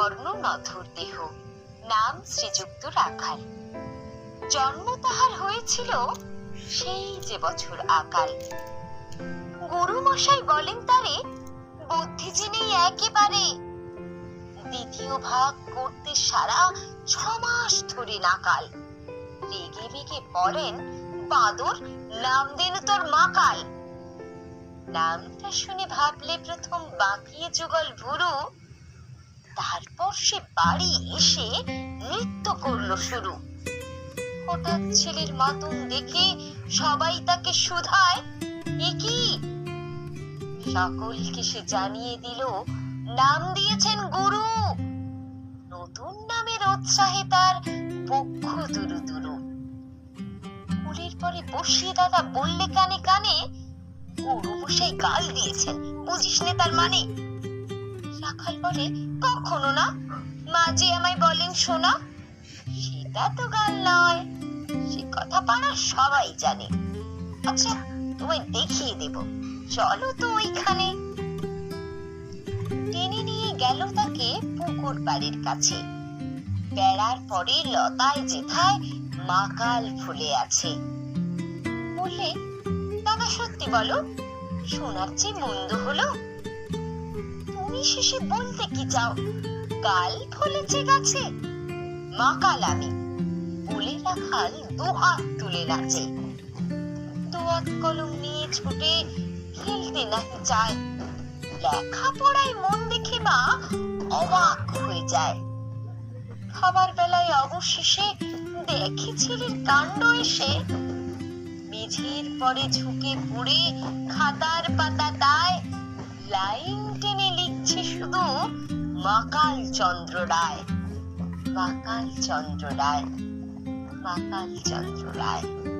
বর্ণ নধর দেহ নাম শ্রীযুক্ত রাখাল। জন্ম তাহার হয়েছিল সেই যে বছর আকাল। গুরু মশাই বলেন তারে, বুদ্ধি নেই একেবারে। দ্বিতীয় ভাগ করতে সারা ছ মাস ধরে নাকাল। রেগে মেগে পড়েন বাঁদর, নাম দেন তোর মাকাল। নামটা শুনে ভাবলে প্রথম বাঁকিয়ে যুগল ভুরু সে বাড়ি এসে নৃত্য করল শুরু। হঠাৎ ছেলের মাতুম দেখে সবাই তাকে শুধায়। এ কি? সকলকে সে জানিয়ে দিল, নাম দিয়েছেন গুরু। নতুন নামের উৎসাহে তার পক্ষ দুরু দুরু। কুলের পরে বসিয়ে দাদা বললে কানে কানে, গুরু মশাই গাল দিয়েছেন, বুঝিস তার মানে? রাখাল বলে কখনো না? মাঝে আমায় বলেন, শোনা। সেটা তো গাল নয়। সে কথা পাড়ার সবাই জানে। আচ্ছা তোমায় দেখিয়ে দেব। চলো তো ওইখানে। টেনে নিয়ে গেল তাকে পুকুর বাড়ির কাছে। বেড়ার পরে লতায় যেথায় মাকাল ফুলে আছে। বললে, দাদা, সত্যি বলো শোনার চেয়ে মন্দ হলো তুমি শেষে বলতে কি চাও? কাল ফলেছে গাছে। মাকাল আমি। বলে রাখাল দু হাত তুলে নাচে। দোয়াত কলম নিয়ে ছুটে খেলতে নাহি চায়। লেখাপড়ায় মন দেখে মা অবাক হয়ে যায়। খাবার বেলায় অবশেষে দেখে ছেলের কাণ্ড এসে। মেঝের পরে ঝুঁকে পড়ে খাতার পাতা মাকাল চন্দ্র রায়। মাকাল চন্দ্র রায়। মাকাল চন্দ্র রায়।